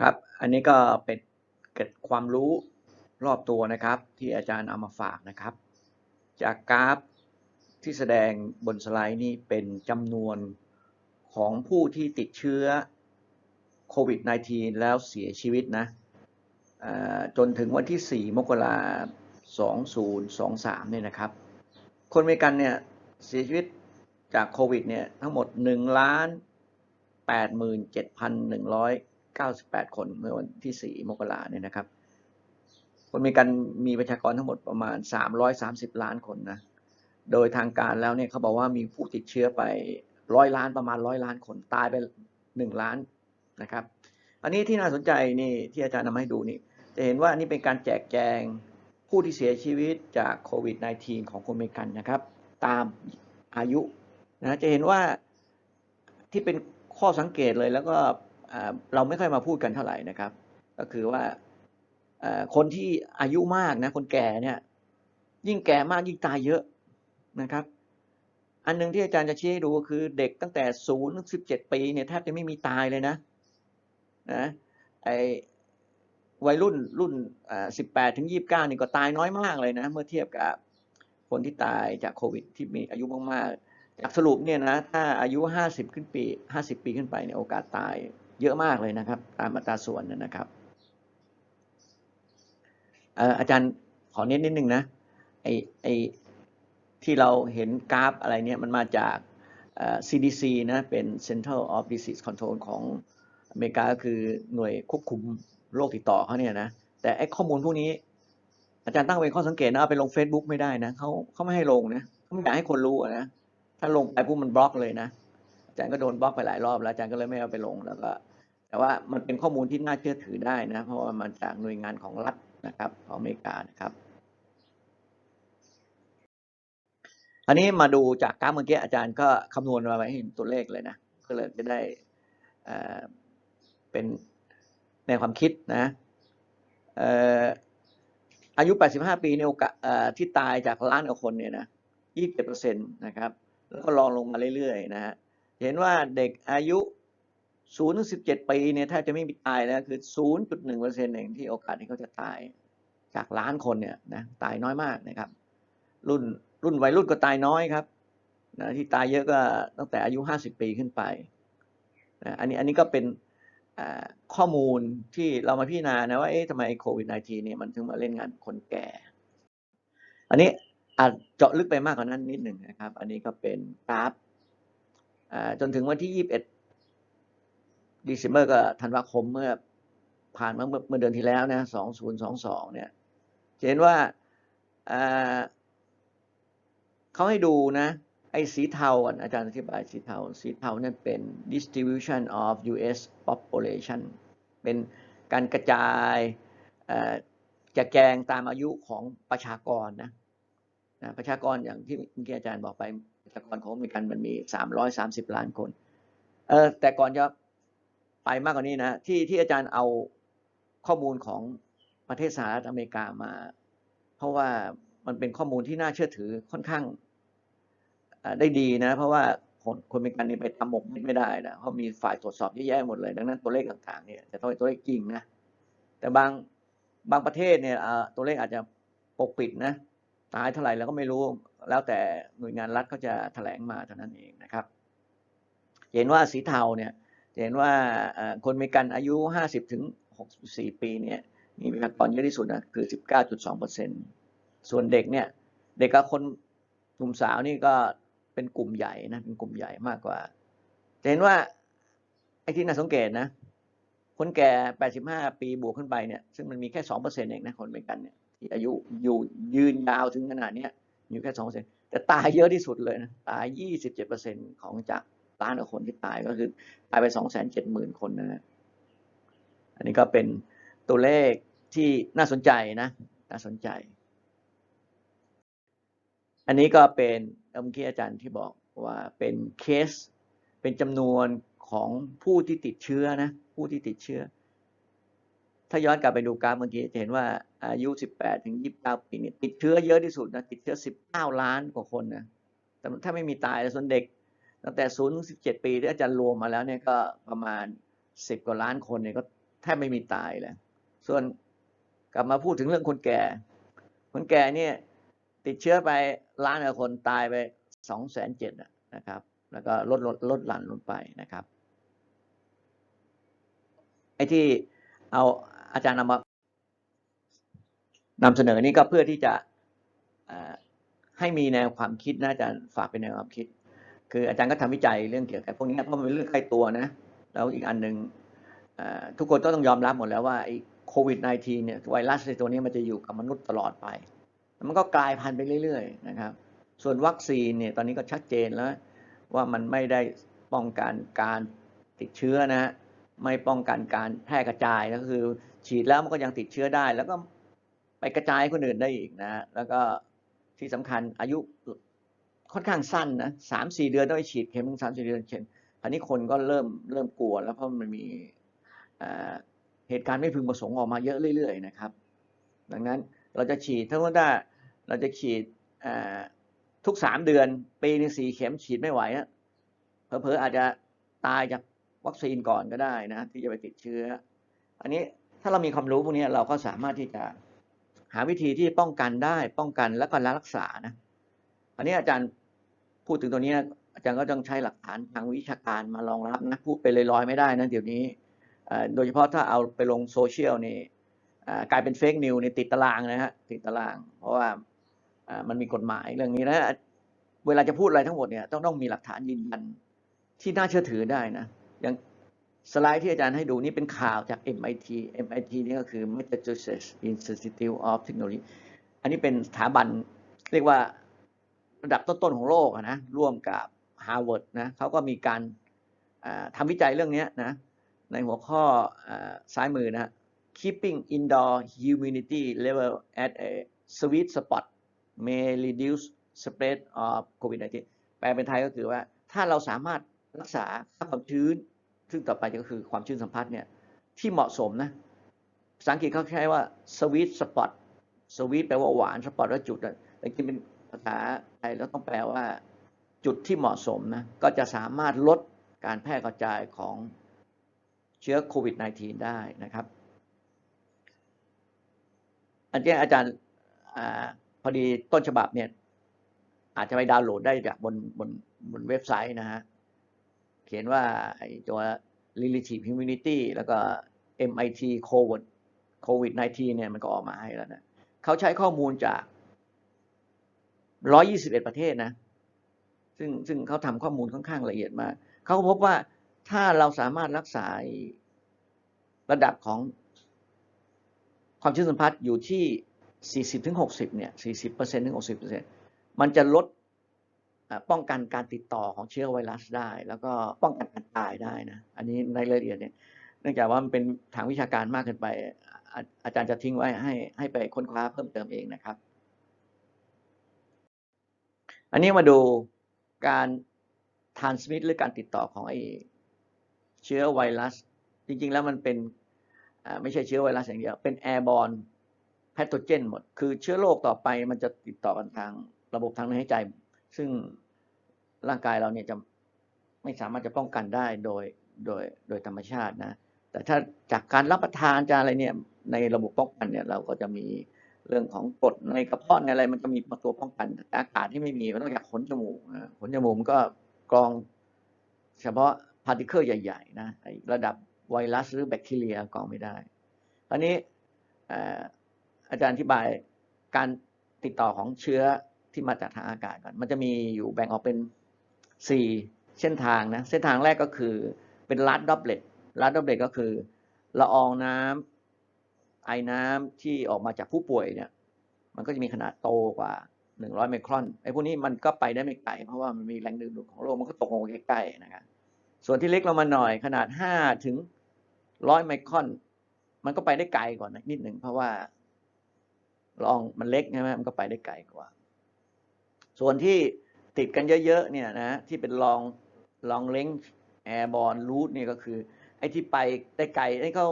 ครับ อันนี้ก็เป็นเกร็ดความรู้รอบตัวนะครับ ที่อาจารย์เอามาฝากนะครับ จากกราฟที่แสดงบนสไลด์นี้เป็นจำนวนของผู้ที่ติดเชื้อโควิด -19 แล้วเสียชีวิตนะจนถึงวันที่ 4 มกราคม 2023 เนี่ยนะครับ คนอเมริกันเนี่ยเสียชีวิตจากโควิดเนี่ยทั้งหมด 1 ล้าน 98 คนเมื่อวันที่ 4 มกราเนี่ยนะครับ คนมริกันมีประชากรทั้งหมดประมาณ 330 ล้านคนนะ โดยทางการแล้วเนี่ยเขาบอกว่ามีผู้ติดเชื้อไปร้อยล้านประมาณร้อยล้านคนตายไปหนึ่งล้านนะครับ อันนี้ที่น่าสนใจนี่ที่อาจารย์นำให้ดูนี่ จะเห็นว่านี่เป็นการแจกแจงผู้ที่เสียชีวิตจากโควิด -19 ของคนเมกันนะครับ ตามอายุนะจะเห็นว่าที่เป็นข้อสังเกตเลยแล้วก็ เราไม่ค่อยมาพูดกันเท่าไหร่นะครับ ก็คือว่าคนที่อายุมากนะคนแก่เนี่ย ยิ่งแก่มากยิ่งตายเยอะนะครับ อันหนึงที่อาจารย์จะชี้ให้ดูก็คือเด็กตั้งแต่ศูนย์ถึงสิบเจ็ดปีเนี่ยแทบจะไม่มีตายเลยนะนะไอวัยรุ่นรุ่นสิบแปดถึงยี่บเก้านี่ก็ตายน้อยมากเลยนะ เมื่อเทียบกับคนที่ตายจากโควิดที่มีอายุมากๆจากสรุปเนี่ยนะถ้าอายุห้าสิบขึ้นปีห้าสิบปีขึ้นไปเนี่ยโอกาสตาย เยอะมากเลยนะครับ ตามอัตราส่วนนะครับอาจารย์ขอเน้นนิดนึงนะไอไอที่เราเห็นกราฟอะไรเนี่ยมันมาจาก CDC นะเป็น Center of Disease Control ของอเมริกาก็คือหน่วยควบคุมโรคติดต่อเขาเนี่ยนะแต่ไอ้ข้อมูลพวกนี้ อาจารย์ตั้งเป็นข้อสังเกตนะเอาไปลง Facebook ไม่ได้นะเขาเขาไม่ให้ลงนะเขาไม่อยากให้คนรู้นะถ้าลงไปปุ๊บมันบล็อกเลยนะอาจารย์ก็โดนบล็อกไปหลายรอบแล้วอาจารย์ก็เลยไม่เอาไปลงแล้วก็ แต่ว่ามันเป็นข้อมูลที่น่าเชื่อถือได้นะ เพราะว่ามันจากหน่วยงานของรัฐนะครับของอเมริกานะครับอันนี้มาดูจากกราฟเมื่อกี้อาจารย์ก็คำนวณมาไว้เห็นตัวเลขเลยนะก็เลยจะได้เป็นในความคิดนะอายุ 85 ปีในโอกาสที่ตายจากล้านกว่าคนเนี่ยนะ 27%นะครับ แล้วก็ลองลงมาเรื่อยๆนะฮะเห็นว่าเด็กอายุ 0ถึง17ปีเนี่ยแทบจะไม่มีตายแล้วคือ0.1%เองที่โอกาสที่เขาจะตาย จากล้านคนเนี่ยนะตายน้อยมากนะครับ รุ่นรุ่นวัยรุ่นก็ตายน้อยครับนะที่ตายเยอะก็ตั้งแต่อายุ50ปีขึ้นไปนะอันนี้อันนี้ก็เป็นข้อมูลที่เรามาพิจารณานะว่าเอ๊ะทำไมโควิด -19 เนี่ยมันถึงมาเล่นงานคนแก่ อันนี้อาจเจาะลึกไปมากกว่านั้นนิดหนึ่งนะครับ อันนี้ก็เป็นกราฟจนถึงวันที่ 21 d ซ ember ก็ธันวาคมเมื่อผ่านมาเมื่อเดือนที่แล้วนะ2022เนี่ยเห็นว่าเขาให้ดูนะ ไอ้สีเทาอาจารย์อธิบายสีเทา สีเทานี่ยเป็น distribution of U.S. population เป็นการกระจายจะแกงตามอายุของประชากรนะนะประชากรอย่างที่เมื่อกี้อาจารย์บอกไปประชากรของอเมริกันมันมี 330 ล้านคนเออแต่ก่อนจะ ไปมากกว่านี้นะที่ที่อาจารย์เอาข้อมูลของประเทศสหรัฐอเมริกามา เพราะว่ามันเป็นข้อมูลที่น่าเชื่อถือค่อนข้างได้ดีนะ เพราะว่าคนคนอเมริกันนี่ไปทำหมกไม่ได้นะเขามีฝ่ายตรวจสอบเยอะแยะหมดเลย ดังนั้นตัวเลขต่างๆเนี่ยจะต้องเป็นตัวเลขจริงนะแต่บางบางประเทศเนี่ยตัวเลขอาจจะปกปิดนะตายเท่าไหร่เราก็ไม่รู้แล้วแต่หน่วยงานรัฐเขาจะแถลงมาเท่านั้นเองนะครับ เห็นว่าสีเทาเนี่ย เห็นว่าคนอเมริกันอายุ 50 ถึง 64 ปีเนี่ยมีประชากรเยอะที่สุดนะคือ 19.2เปอร์เซ็นส่วนเด็กเนี่ยเด็กกับคนหนุ่มสาวนี่ก็เป็นกลุ่มใหญ่นะเป็นกลุ่มใหญ่มากกว่าจะเห็นว่าไอ้ที่น่าสังเกตนะ คนแก่ 85 ปีบวกขึ้นไปเนี่ยซึ่งมันมีแค่ 2เปอร์เซ็นต์เองนะคนอเมริกันเนี่ยที่อายุอยู่ยืนยาวถึงขนาดนี้อยู่แค่2เปอร์เซ็นต์แต่ตายเยอะที่สุดเลยนะตาย 27เปอร์เซ็นต์ของจาก ล้านกว่าคนที่ตายก็คือตายไป270,000คนนะฮะอันนี้ก็เป็นตัวเลขที่น่าสนใจนะ น่าสนใจ อันนี้ก็เป็นเมื่อกี้อาจารย์ที่บอกว่าเป็นเคส เป็นจำนวนของผู้ที่ติดเชื้อนะ ผู้ที่ติดเชื้อ ถ้าย้อนกลับไปดูกราฟเมื่อกี้จะเห็นว่าอายุ 18 ถึง 29 ปีเนี่ยติดเชื้อเยอะที่สุดนะ ติดเชื้อ 19 ล้านกว่าคนนะ แต่ถ้าไม่มีตายส่วนเด็ก ตั้งแต่0ถึง17ปีที่อาจารย์รวมมาแล้วเนี่ยก็ประมาณ10กว่าล้านคนเนี่ยก็แทบไม่มีตายเลยส่วนกลับมาพูดถึงเรื่องคนแก่ คนแก่เนี่ยติดเชื้อไปล้านกว่าคนตายไปสองแสนเจ็ดนะครับ แล้วก็ลดลดลดหลั่นลงไปนะครับ ไอ้ที่เอาอาจารย์นำมานำเสนอนี่ก็เพื่อที่จะให้มีแนวความคิดนะอาจารย์ฝากเป็นแนวความคิด คืออาจารย์ก็ทำวิจัยเรื่องเกี่ยวกับพวกนี้เพราะมันเป็นเรื่องใกล้ตัวนะ แล้วอีกอันหนึ่งทุกคนก็ต้องยอมรับหมดแล้วว่าไอ้โควิด -19 เนี่ยไวรัสในตัวนี้มันจะอยู่กับมนุษย์ตลอดไป มันก็กลายพันธุ์ไปเรื่อยๆนะครับ ส่วนวัคซีนเนี่ยตอนนี้ก็ชัดเจนแล้ว ว่ามันไม่ได้ป้องกันการติดเชื้อนะไม่ป้องกันการแพร่กระจายก็คือ ฉีดแล้วมันก็ยังติดเชื้อได้ แล้วก็ไปกระจายคนอื่นได้อีกนะ แล้วก็ที่สำคัญอายุ ค่อนข้างสั้นนะสามสี่เดือนต้องไปฉีดเข็มสามสี่เดือนเข็มอันนี้คนก็เริ่มเริ่มกลัวแล้วเพราะมันมีเหตุการณ์ไม่พึงประสงค์ออกมาเยอะเรื่อยๆนะครับ ดังนั้นเราจะฉีดถ้าว่าเราจะฉีดทุกสามเดือน ปีนึงสี่เข็มฉีดไม่ไหวนะเผลอๆอาจจะตายจากวัคซีนก่อนก็ได้นะที่จะไปติดเชื้อ อันนี้ถ้าเรามีความรู้พวกนี้เราก็สามารถที่จะหาวิธีที่ป้องกันได้ป้องกันแล้วก็รักษานะ อันนี้อาจารย์ พูดถึงตัวนี้อาจารย์ก็ต้องใช้หลักฐานทางวิชาการมารองรับนะพูดไปลอยๆไม่ได้นะเดี๋ยวนี้โดยเฉพาะถ้าเอาไปลงโซเชียลนี่กลายเป็นเฟกนิวในติดตารางนะฮะติดตาราง เพราะว่ามันมีกฎหมายเรื่องนี้นะเวลาจะพูดอะไรทั้งหมดเนี่ยต้องต้องมีหลักฐานยืนยันที่น่าเชื่อถือได้นะอย่างสไลด์ที่อาจารย์ให้ดูนี่เป็นข่าวจาก MIT MIT นี่ก็คือ Massachusetts Institute of Technology อันนี้เป็นสถาบันเรียกว่า ระดับต้นๆของโลกนะร่วมกับ Harvard นะเขาก็มีการทำวิจัยเรื่องนี้นะในหัวข้อซ้ายมือนะ keeping indoor humidity level at a sweet spot may reduce spread of COVID-19 แปลเป็นไทยก็คือว่าถ้าเราสามารถรักษาค่าความชื้น ซึ่งต่อไปก็คือความชื้นสัมผัสเนี่ยที่เหมาะสมนะภาษาอังกฤษเขาใช้ว่า sweet spot sweet แปลว่าหวาน spot ว่าจุดแต่จริงเป็น ภาษาไทยแล้วต้องแปลว่า จุดที่เหมาะสมนะก็จะสามารถลดการแพร่กระจายของเชื้อโควิด -19 ได้นะครับอันนี้อาจารย์อพอดีต้นฉบับเนี่ย อาจจะไปดาวน์โหลดได้จากบนบนบนเว็บไซต์นะฮะเขียนว่าไอ้ตัว relative immunity แล้วก็ MIT COVID COVID 19 เนี่ยมันก็ออกมาให้แล้วนะเขาใช้ข้อมูลจาก 121ประเทศนะ ซึ่งซึ่งเขาทำข้อมูลค่อนข้างละเอียดมากเขาพบว่าถ้าเราสามารถรักษาระดับของความชื้นสัมพัทธ์อยู่ที่ 40ถึง60 เนี่ย 40%ถึง 60%มันจะลดป้องกันการติดต่อของเชื้อไวรัสได้ แล้วก็ป้องกันการตายได้นะ อันนี้ในรายละเอียดเนี่ย เนื่องจากว่ามันเป็นทางวิชาการมากเกินไป อาจารย์จะทิ้งไว้ให้ให้ไปค้นคว้าเพิ่มเติมเองนะครับ อันนี้มาดูการทานสมิธหรือการติดต่อของไอเชื้อไวรัส จริง ๆ แล้วมันเป็นไม่ใช่เชื้อไวรัสอย่างเดียว เป็นแอร์บอลแพทโทเจนหมด คือเชื้อโรคต่อไปมันจะติดต่อกันทางระบบทางเดินหายใจ ซึ่งร่างกายเราเนี่ยจะไม่สามารถจะป้องกันได้โดยโดยโดยธรรมชาตินะ แต่ถ้าจากการรับประทานจากอะไรเนี่ยในระบบป้องกันเนี่ยเราก็จะมี เรื่องของกรดในกระเพาะในอะไรมันจะมีตัวป้องกันอากาศที่ไม่มีมันต้องจากขนจมูกขนจมูกมันก็กรองเฉพาะพาร์ติเคิลใหญ่ๆนะระดับไวรัสหรือแบคทีเรียกรองไม่ได้อันนี้อาจารย์อธิบายการติดต่อของเชื้อที่มาจากทางอากาศก่อน มันจะมีอยู่แบ่งออกเป็นสี่เส้นทางนะ เส้นทางแรกก็คือเป็นลัดดับเบิลลัดดับเบิลก็คือละอองน้ำ ไอน้ำที่ออกมาจากผู้ป่วยเนี่ย มันก็จะมีขนาดโตกว่าหนึ่งร้อยไมครอนไอ้พวกนี้มันก็ไปได้ไม่ไกลเพราะว่ามันมีแรงดึงดูดของโลกมันก็ตกลงใกล้ๆนะครับส่วนที่เล็กลงมาหน่อยขนาดห้าถึงร้อยไมครอน มันก็ไปได้ไกลกว่านิดหนึ่งเพราะว่าลองมันเล็กใช่ไหมมันก็ไปได้ไกลกว่า ส่วนที่ติดกันเยอะๆเนี่ยนะที่เป็นลองลองเล้งแอร์บอลรูทเนี่ยก็คือ ไอ้ที่ไปได้ไกลไอ้เขา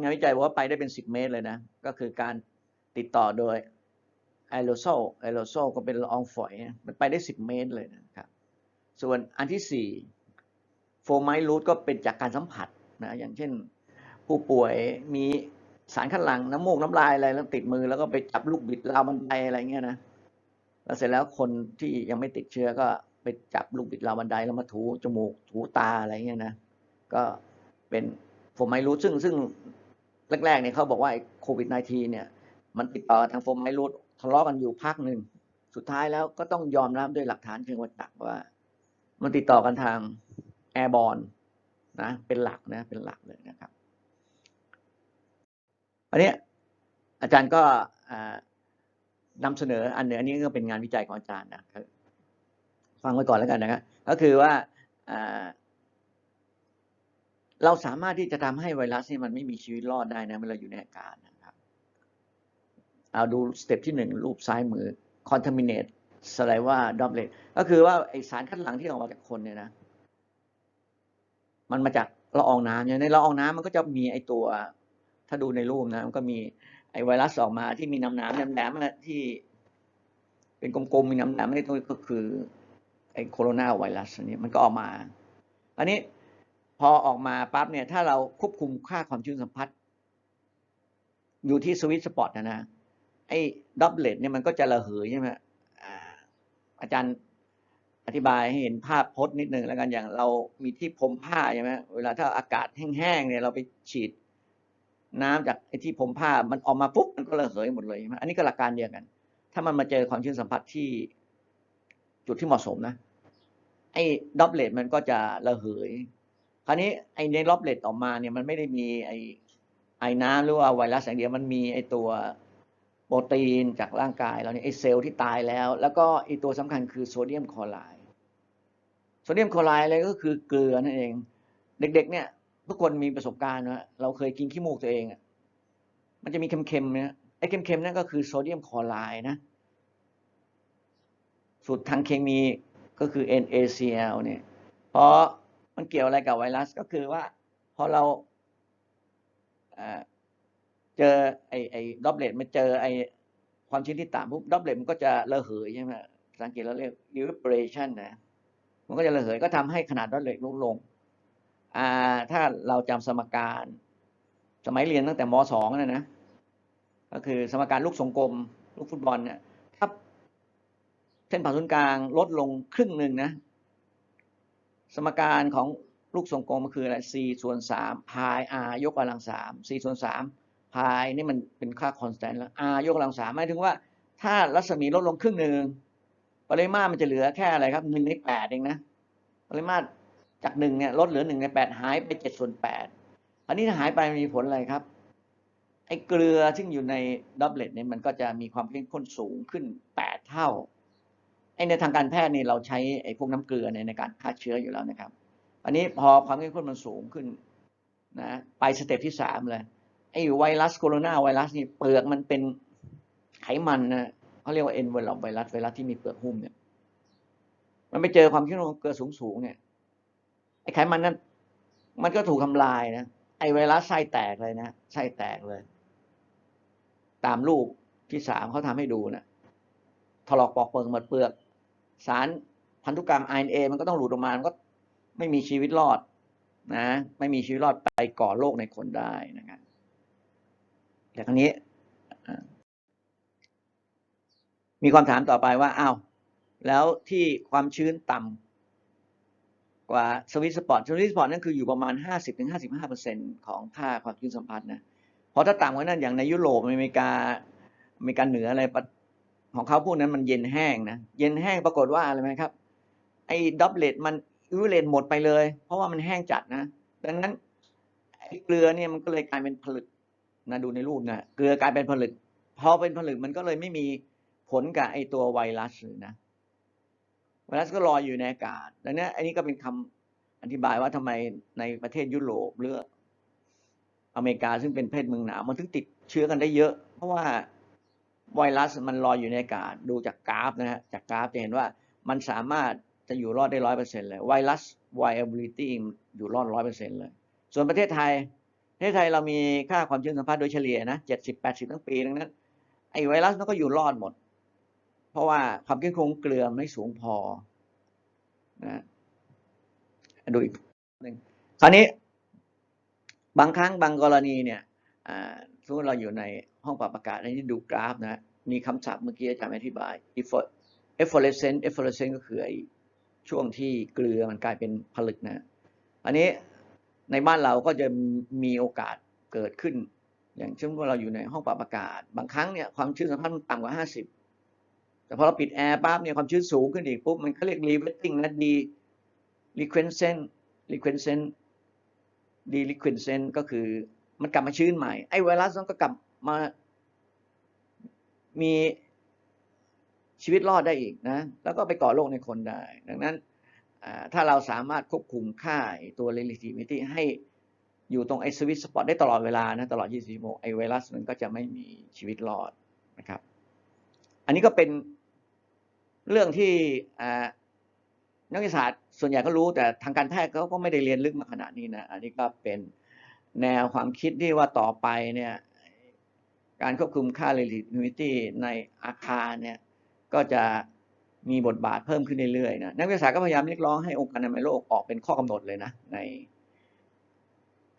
งานวิจัยบอกว่าไปได้เป็นสิบเมตรเลยนะ ก็คือการติดต่อโดยไอโรโซลไอโรโซลก็เป็นละอองฝอย มันไปได้สิบเมตรเลยนะครับ ส่วนอันที่สี่โฟไมล์รูทก็เป็นจากการสัมผัสนะอย่างเช่น ผู้ป่วยมีสารคัดหลั่งน้ำมูกน้ำลายอะไรแล้วติดมือแล้วก็ไปจับลูกบิดราวบันไดอะไรเงี้ยนะแล้วเสร็จแล้วคนที่ยังไม่ติดเชื้อก็ไปจับลูกบิดราวบันไดแล้วมาถูจมูกถูตาอะไรเงี้ยนะก็เป็นโฟมไมรูทซึ่งซึ่ง แรกๆเนี่ยเขาบอกว่าโควิด -19 เนี่ย มันติดต่อทางโฟมไมรูททะเลาะกันอยู่พักหนึ่ง สุดท้ายแล้วก็ต้องยอมรับด้วยหลักฐานเชิงวัตจักรว่า มันติดต่อกันทางแอร์บอลนะ เป็นหลักนะ เป็นหลักเลยนะครับ อันนี้อาจารย์ก็อ่านำเสนออันหนึ่งอันนี้ก็เป็นงานวิจัยของอาจารย์นะฟังไว้ก่อนแล้วกันนะครับก็คือว่า เราสามารถที่จะทำให้ไวรัสนี่มันไม่มีชีวิตรอดได้นะเมื่อเราอยู่ในอาการนะครับ เอาดูสเต็ปที่หนึ่งรูปซ้ายมือ contaminate saliva droplet ก็คือว่าไอสารคัดหลั่งที่ออกมาจากคนเนี่ยนะ มันมาจากละอองน้ำเนี่ยในละอองน้ำมันก็จะมีไอตัว ถ้าดูในรูปนะมันก็มีไอไวรัสออกมาที่มีน้ำน้ำแหลมๆที่ เป็นกลมๆมีน้ำน้ำนี่ก็คือไอโคโรนาไวรัสอันนี้มันก็ออกมา อันนี้ พอออกมาปั๊บเนี่ยถ้าเราควบคุมค่าความชื้นสัมผัส อยู่ที่สวิตสปอร์ตนะนะไอ้ดับเบิลเนี่ยมันก็จะระเหยใช่ไหมอาอาจารย์อธิบายให้เห็นภาพพจน์นิดนึงแล้วกันอย่างเรามีที่พรมผ้าใช่ไหมเวลาถ้าอากาศแห้งๆเนี่ยเราไปฉีดน้ำจากไอ้ที่พรมผ้ามันออกมาปุ๊บมันก็ระเหยหมดเลยใช่ไหมอันนี้ก็หลักการเดียวกัน ถ้ามันมาเจอความชื้นสัมผัสที่จุดที่เหมาะสมนะ ไอ้ดับเบิลมันก็จะระเหย คราวนี้ไอ้ในดับเบิลออกมาเนี่ยมันไม่ได้มีไอ้ไอ้น้ำหรือว่าไวรัสอย่างเดียวมันมีไอ้ตัวโปรตีนจากร่างกายเราเนี่ยไอ้เซลล์ที่ตายแล้ว แล้วก็ไอ้ตัวสำคัญคือโซเดียมคลอไรด์โซเดียมคลอไรด์อะไรก็คือเกลือนั่นเอง เด็ก ๆ เนี่ยทุกคนมีประสบการณ์นะเราเคยกินขี้มูกตัวเองอะมันจะมีเค็มๆเนี่ยไอ้เค็มๆนั่นก็คือโซเดียมคลอไรด์นะสูตรทางเคมีก็คือ NaCl เนี่ยเพราะ มันเกี่ยวอะไรกับไวรัสก็คือว่า พอเราเจอไอไอดับเบิลมันเจอไอความชื้นที่ต่ำปุ๊บดับเบิลมันก็จะระเหยใช่ไหมสังเกตเราเรียก evaporation นะมันก็จะระเหยก็ทำให้ขนาดดับเบิลลดลงอ่าถ้าเราจำสมการ สมัยเรียนตั้งแต่มสองนะนะ ก็คือสมการลูกทรงกลม ลูกฟุตบอลเนี่ยถ้าเส้นผ่าศูนย์กลางลดลงครึ่งหนึ่งนะ สมการของลูกทรงกลมมันคืออะไร c ส่วนสามพาย r ยกกำลังสาม c ส่วนสามพายนี่มันเป็นค่า constant แล้ว r ยกกำลังสามหมายถึงว่า ถ้ารัศมีลดลงครึ่งหนึ่งปริมาตรมันจะเหลือแค่อะไรครับหนึ่งในแปดเองนะปริมาตรจากหนึ่งเนี่ยลดเหลือหนึ่งในแปดหายไปเจ็ดส่วนแปดอันนี้ถ้าหายไปมีผลอะไรครับไอ้เกลือซึ่งอยู่ในดับเบิลเนี่ยมันก็จะมีความเข้มข้นสูงขึ้นแปดเท่า ไอ้ในทางการแพทย์นี่เราใช้ไอ้พวกน้ำเกลือในในการฆ่าเชื้ออยู่แล้วนะครับ อันนี้พอความเข้มข้นมันสูงขึ้นนะไปสเต็ปที่สามเลยไอ้ไวรัสโคโรนาไวรัสนี่เปลือกมันเป็นไขมันนะเขาเรียกว่าเอ็นไวรัสไวรัสไวรัสที่มีเปลือกหุ้มเนี่ยมันไปเจอความเข้มข้นของเกลือสูงสูงๆเนี่ยไอ้ไขมันนั้นมันก็ถูกทำลายนะไอ้ไวรัสไส้แตกเลยนะไส้แตกเลย ตามรูปที่สามเขาทำให้ดูนะถลอกปอกเปลือกหมดเปลือก สารพันธุกรรม RNA มันก็ต้องหลุดออกมา มันก็ไม่มีชีวิตรอดนะ ไม่มีชีวิตรอดไปก่อโรคในคนได้นะครับแต่ครั้งนี้ มีความถามต่อไปว่าอ้าวแล้วที่ความชื้นต่ำกว่าสวิตสปอร์ตสวิตสปอร์ตนั่นคืออยู่ประมาณห้าสิบถึงห้าสิบห้าเปอร์เซ็นของค่าความชื้นสัมพัทธ์นะเพราะถ้าต่ำกว่านั้นอย่างในยุโรปอเมริกาอเมริกาเหนืออะไร ของเขาพวกนั้นมันเย็นแห้งนะเย็นแห้งปรากฏว่าอะไรไหมครับ ไอ้ดับเลตมันอิวเลนหมดไปเลย เพราะว่ามันแห้งจัดนะดังนั้นเกลือเนี่ยมันก็เลยกลายเป็นผลึกนะดูในรูปนะเกลือกลายเป็นผลึกพอเป็นผลึกมันก็เลยไม่มีผลกับไอ้ตัวไวรัสนะไวรัสก็ลอยอยู่ในอากาศดังนั้นอันนี้ก็เป็นคำอธิบายว่าทำไมในประเทศยุโรปหรืออเมริกาซึ่งเป็นประเทศเมืองหนาวมันถึงติดเชื้อกันได้เยอะ เพราะว่า ไวรัสมันลอยอยู่ในอากาศดูจากกราฟนะฮะจากกราฟจะเห็นว่ามันสามารถจะอยู่รอดได้ร้อยเปอร์เซ็นต์เลยไวรัส viability อยู่รอดร้อยเปอร์เซ็นต์เลย ส่วนประเทศไทยประเทศไทยเรามีค่าความชื้นสัมพัทธ์โดยเฉลี่ยนะเจ็ดสิบแปดสิบทั้งปีดังนั้นไอไวรัสมันก็อยู่รอดหมด เพราะว่าความเข้มข้นเกลือไม่สูงพอนะดูอีกหนึ่งคราวนี้บางครั้งบางกรณีเนี่ย สมมติเราอยู่ในห้องปรับอากาศในที่ดูกราฟนะมีคำศัพท์เมื่อกี้อาจารย์อธิบาย effort- efflorescence efflorescence ก็คือไอช่วงที่เกลือมันกลายเป็นผลึกนะ อันนี้ในบ้านเราก็จะมีโอกาสเกิดขึ้น อย่างเช่นว่าเราอยู่ในห้องปรับอากาศ บางครั้งเนี่ยความชื้นสัมพัทธ์มันต่ำกว่า 50 แต่พอเราปิดแอร์ปั๊บเนี่ยความชื้นสูงขึ้นอีกปุ๊บมันเขาเรียก re-wetting นะ de liquescent liquescent de liquescent ก็คือ มันกลับมาชื้นใหม่ไอ้ไวรัสมันก็กลับมา มีชีวิตรอดได้อีกนะ แล้วก็ไปก่อโรคในคนได้ ดังนั้นถ้าเราสามารถควบคุมค่าตัว relativity ให้อยู่ตรงไอสวิตสปอตได้ตลอดเวลานะตลอด 24 ชั่วโมงไอไวรัสมันก็จะไม่มีชีวิตรอดนะครับ อันนี้ก็เป็นเรื่องที่นักวิทยาศาสตร์ส่วนใหญ่ก็รู้แต่ทางการแพทย์เขาก็ไม่ได้เรียนลึกมาขนาดนี้นะ อันนี้ก็เป็น แนวความคิดที่ว่าต่อไปเนี่ยการควบคุมค่า relativity ในอาคารเนี่ยก็จะมีบทบาทเพิ่มขึ้นเรื่อยๆนะนักวิทยาศาสตร์ก็พยายามเรียกร้องให้องค์การอนามัยโลกออกเป็นข้อกำหนดเลยนะใน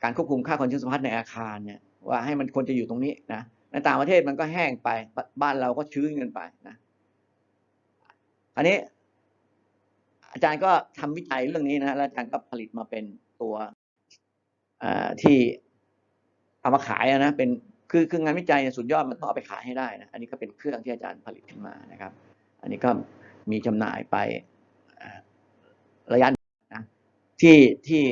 การควบคุมค่าความชื้นสัมพัทธ์ในอาคารเนี่ยว่าให้มันควรจะอยู่ตรงนี้นะในต่างประเทศมันก็แห้งไปบ้านเราก็ชื้นเกินไปนะอันนี้ อาจารย์ก็ทำวิจัยเรื่องนี้นะแล้วอาจารย์ก็ผลิตมาเป็นตัว ที่เอามาขายนะเป็นคือคืองานวิจัยสุดยอดมันต้องเอาไปขายให้ได้นะอันนี้ก็เป็นเครื่องที่อาจารย์ผลิตขึ้นมานะครับ อันนี้ก็มีจำหน่ายไประยะนะที่ที่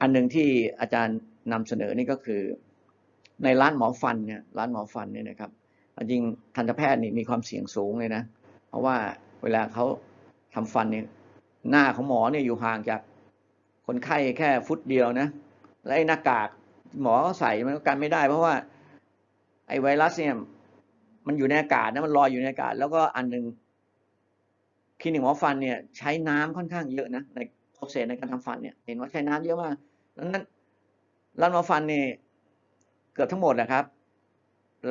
อันหนึ่งที่อาจารย์นำเสนอนี่ก็คือในร้านหมอฟันเนี่ยร้านหมอฟันเนี่ยนะครับจริงทันตแพทย์นี่มีความเสี่ยงสูงเลยนะ เพราะว่าเวลาเขาทำฟันเนี่ยหน้าของหมอเนี่ยอยู่ห่างจาก คนไข้แค่ฟุตเดียวนะและไอ้หน้ากากหมอใส่มันก็กันไม่ได้ เพราะว่า ไอ้ไวรัสเนี่ย มันอยู่ในอากาศนะมันลอยอยู่ในอากาศ แล้วก็อันหนึ่งคลินิกหมอฟันเนี่ย ใช้น้ำค่อนข้างเยอะนะในโปรเซสในการทำฟันเนี่ย เห็นว่าใช้น้ำเยอะมากดังนั้นร้านหมอฟันเนี่ยเกือบทั้งหมดนะครับ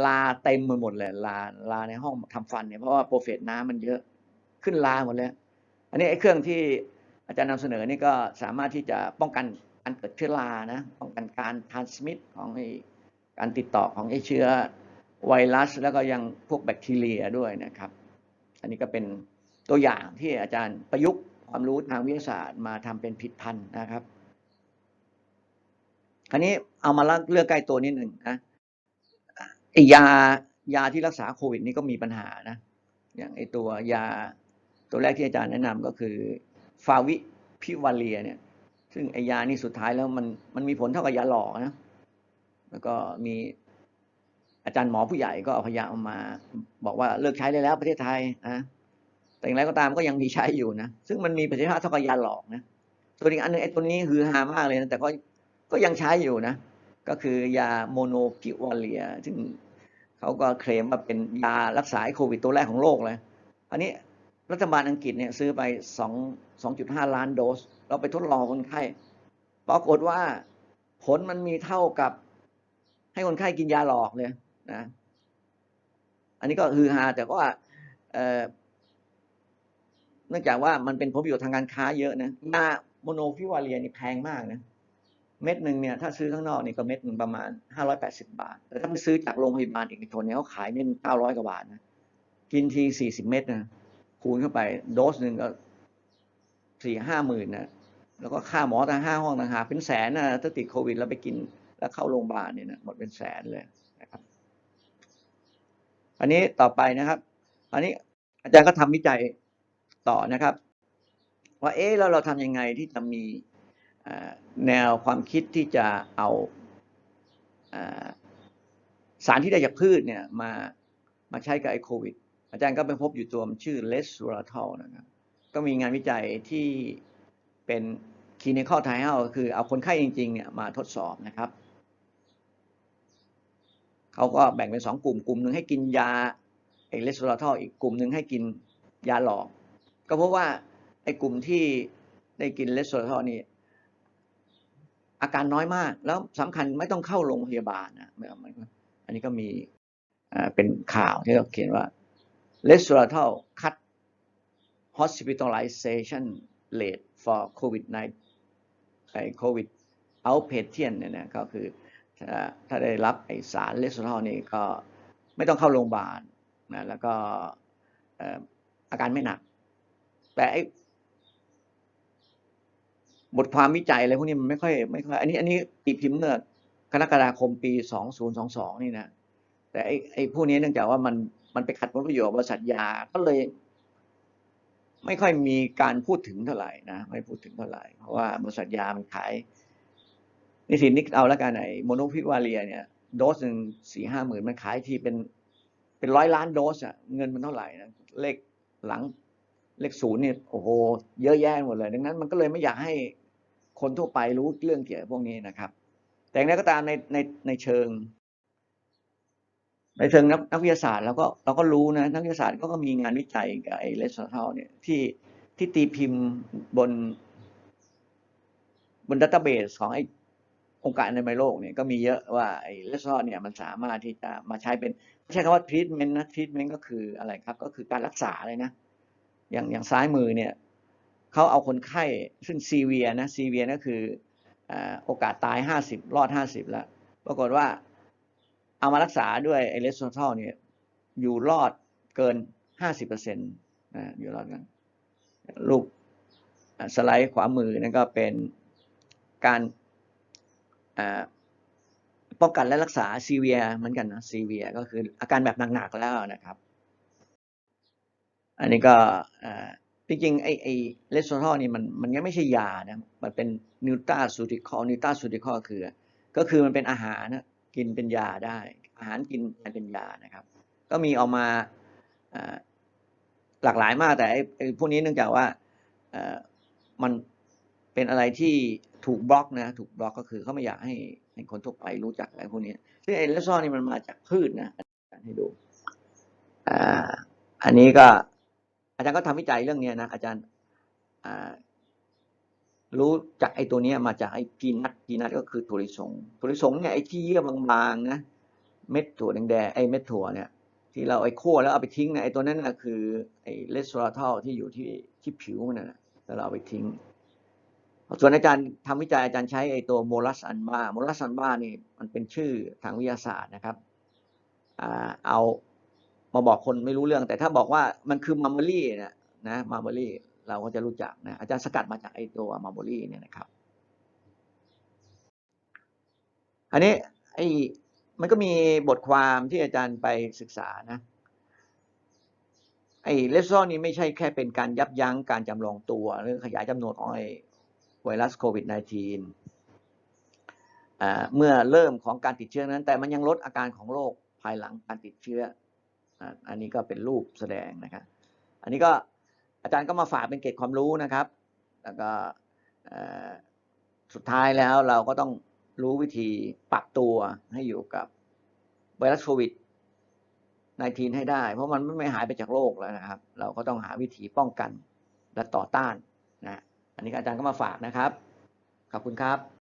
ลาเต็มไปหมดเลยลาลาในห้องทำฟันเนี่ยเพราะว่าโปรเฟสน้ำมันเยอะขึ้นลาหมดเลยอันนี้ไอ้เครื่องที่ อาจารย์นำเสนอนี่ก็สามารถที่จะป้องกันการเกิดเชื้อรานะป้องกันการทานสมิธของอการติดต่อของไอเชื้อไวรัส แล้วก็ยังพวกแบคทีเรียด้วยนะครับ อันนี้ก็เป็นตัวอย่างที่อาจารย์ประยุกต์ความรู้ทางวิทยาศาสตร์มาทำเป็นผิดพันธ์นะครับ คราวนี้เอามาเลือกใกล้ตัวนิดหนึ่งนะไอยายาที่รักษาโควิด นี่ก็มีปัญหานะ อย่างไอตัวยาตัวแรกที่อาจารย์แนะนำก็คือ ฟาวิพิวาเลียเนี่ย ซึ่งไอยานี่สุดท้ายแล้วมันมันมีผลเท่ากับยาหลอกนะแล้วก็มีอาจารย์หมอผู้ใหญ่ก็เอาพยาเอามา บอกว่าเลิกใช้ได้แล้วประเทศไทยนะแต่อย่างไรก็ตามก็ยังมีใช้อยู่นะซึ่งมันมีประสิทธิภาพเท่ากับยาหลอกนะตัวอีกอันหนึงไอ้ตัวนี้คือฮามากเลยนะแต่ก็ก็ยังใช้อยู่นะ ก็คือยาโมโนพิวาเลีย ซึ่งเขาก็เคลมว่าเป็นยารักษาโควิดตัวแรกของโลกเลย อันนี้ รัฐบาลอังกฤษเนี่ยซื้อไปสองสองจุดห้าล้านโดส เราไปทดลองคนไข้ปรากฏว่าผลมันมีเท่ากับให้คนไข้กินยาหลอกเลยนะ อันนี้ก็ฮือฮาแต่ว่าเนื่องจากว่ามันเป็นผลประโยชน์ทางการค้าเยอะนะยาโมโนพิวาเลียนี่แพงมากนะ เม็ดหนึ่งเนี่ย ถ้าซื้อข้างนอกนี่ก็เม็ดหนึ่งประมาณห้าร้อยแปดสิบาท แต่ถ้าไปซื้อจากโรงพยาบาลเอกชนเนี่ยเขาขายเม็ดเก้าร้อยกว่าบาทนะ กินทีสี่สิบเม็ดนะ คูณเข้าไปโดสหนึ่งก็สี่ห้าหมื่นนะแล้วก็ค่าหมอต่างห้าห้องต่างหากเป็นแสนนะถ้าติดโควิดแล้วไปกินแล้วเข้าโรงพยาบาลเนี่ยนะหมดเป็นแสนเลยนะครับอันนี้ต่อไปนะครับ อันนี้อาจารย์ก็ทำวิจัยต่อนะครับ ว่าเอ๊ะแล้วเราทำยังไงที่จะมีแนวความคิดที่จะเอาอ่าสารที่ได้จากพืชเนี่ยมามาใช้กับไอ้โควิด อาจารย์ก็ไปพบอยู่ตัวมชื่อเลสซูราทอลนะครับ ก็มีงานวิจัยที่เป็นคลินิคอลไทเอลคือเอาคนไข้จริงๆเนี่ยมาทดสอบนะครับ เขาก็แบ่งเป็นสองกลุ่มกลุ่มหนึ่งให้กินยาไอเลสโซลาทอลอีกกลุ่มหนึ่งให้กินยาหลอก ก็เพราะว่าไอ้กลุ่มที่ได้กินเลสโซลาทอลนี่อาการน้อยมาก แล้วสำคัญไม่ต้องเข้าโรงพยาบาลนะไม่เอาไม่อันนี้ก็มีเป็นข่าวที่เขาเขียนว่า l e s o r a t o l cut hospitalization rate for COVID-19 ไอ้ COVID outpatient เนี่ยนะก็คือถ้าถ้าได้รับไอสารเลสโซทอลนี่ก็ไม่ต้องเข้าโรงพยาบาลนะแล้วก็อาการไม่หนัก แต่ไอบทความวิจัยอะไรพวกนี้มันไม่ค่อยไม่ค่อยอันนี้อันนี้ตีพิมพ์เมื่อกรกฎาคมปี 2022 นี่นะ แต่ไอ้ไอ้พวกนี้เนื่องจากว่ามัน มันไปขัดผลประโยชน์บริษัทยาก็เลย ไม่ค่อยมีการพูดถึงเท่าไหร่นะไม่พูดถึงเท่าไหร่เพราะว่าบริษัทยามันขายนิสินิกเอาแล้วกันไอ้โมโนพิวาเลียเนี่ยโดสหนึ่งสี่ห้าหมื่นมันขายทีเป็น เป็นร้อยล้านโดสอะเงินมันเท่าไหร่นะเลขหลังเลขศูนย์เนี่ยโอ้โหเยอะแยะหมดเลย ดังนั้นมันก็เลยไม่อยากให้คนทั่วไปรู้เรื่องเกี่ยวกับพวกนี้นะครับ แต่อย่างไรก็ตามในในในเชิง ในเชิงนักนักวิทยาศาสตร์เราก็เราก็รู้นะนักวิทยาศาสตร์ก็มีงานวิจัยกับไอ้เลสโซทลเนี่ยที่ที่ตีพิมพ์บน บนดัตเตอร์เบสของไอ้องค์การอนามัยโลกเนี่ยก็มีเยอะว่าไอ้เลสโซอเนี่ยมันสามารถที่จะมาใช้เป็นใช่คำว่าทรีทเมนต์นะทรีทเมนต์ก็คืออะไรครับ ก็คือการรักษาเลยนะ อย่างอย่างซ้ายมือเนี่ยเขาเอาคนไข้ซึ่งซีเวียนะซีเวียก็คืออ่าโอกาสตายห้าสิบรอดห้าสิบแล้ว ปรากฏว่า เอามารักษาด้วยไอเลสโซทอลเนี่ยอยู่รอดเกินห้าสิบเปอร์เซ็นต์นะอยู่รอดกันรูปสไลด์ขวามือนั่นก็เป็นการป้องกันและรักษาซีเวียเหมือนกันนะซีเวียก็คืออาการแบบหนักๆแล้วนะครับ อันนี้ก็จริงๆไอไอเลสโซทอลนี่มันมันยังไม่ใช่ยานะมันเป็นนิวตาซูติคอนิวตาซูติคอคือ ก็คือมันเป็นอาหารนะ กินเป็นยาได้ อาหารกินเป็นยานะครับ ก็มีออกมาหลากหลายมากแต่ไอ้พวกนี้เนื่องจากว่ามันเป็นอะไรที่ถูกบล็อกนะ ถูกบล็อกก็คือเขาไม่อยากให้ให้คนทั่วไปรู้จักอะไรพวกนี้ซึ่งไอ้เลสโซนี่มันมาจากพืชนะอาจารย์ให้ดูอ่าอันนี้ก็อาจารย์ก็ทำวิจัยเรื่องนี้นะอาจารย์อ่า รู้จากไอ้ตัวนี้มาจากไอ้กีนัทกีนัทก็คือถั่วลิสงถั่วลิสงเนี่ยไอ้ที่เยื่อบางๆนะเม็ดถั่วแดงๆไอ้เม็ดถั่วเนี่ยที่เราไอ้คั่วแล้วเอาไปทิ้งเนี่ยไอ้ตัวนั้นนะคือไอ้เลสโซทอลที่อยู่ที่ที่ผิวมันนะแล้วเราเอาไปทิ้ง ส่วนอาจารย์ทำวิจัยอาจารย์ใช้ไอ้ตัวโมลัสอันบาโมลัสอันบานี่มันเป็นชื่อทางวิทยาศาสตร์นะครับอ่าเอามาบอกคนไม่รู้เรื่อง แต่ถ้าบอกว่ามันคือมัมเบอรี่นะนะมัมเบอรี่ เราก็จะรู้จักนะอาจารย์สกัดมาจากไอตัวมัมเบรี่เนี่ยนะครับ อันนี้ไอมันก็มีบทความที่อาจารย์ไปศึกษานะไอเลสโซนี่ไม่ใช่แค่เป็นการยับยั้งการจำลองตัว หรือขยายจำนวนของไอไวรัสโควิด -19 อ่าเมื่อเริ่มของการติดเชื้อนั้น แต่มันยังลดอาการของโรคภายหลังการติดเชื้อ อันนี้ก็เป็นรูปแสดงนะครับ อันนี้ก็ อาจารย์ก็มาฝากเป็นเกร็ดความรู้นะครับ แล้วก็สุดท้ายแล้วเราก็ต้องรู้วิธีปรับตัวให้อยู่กับไวรัสโควิด 19 ให้ได้ เพราะมันไม่หายไปจากโลกแล้วนะครับ เราก็ต้องหาวิธีป้องกันและต่อต้านนะ อันนี้อาจารย์ก็มาฝากนะครับ ขอบคุณครับ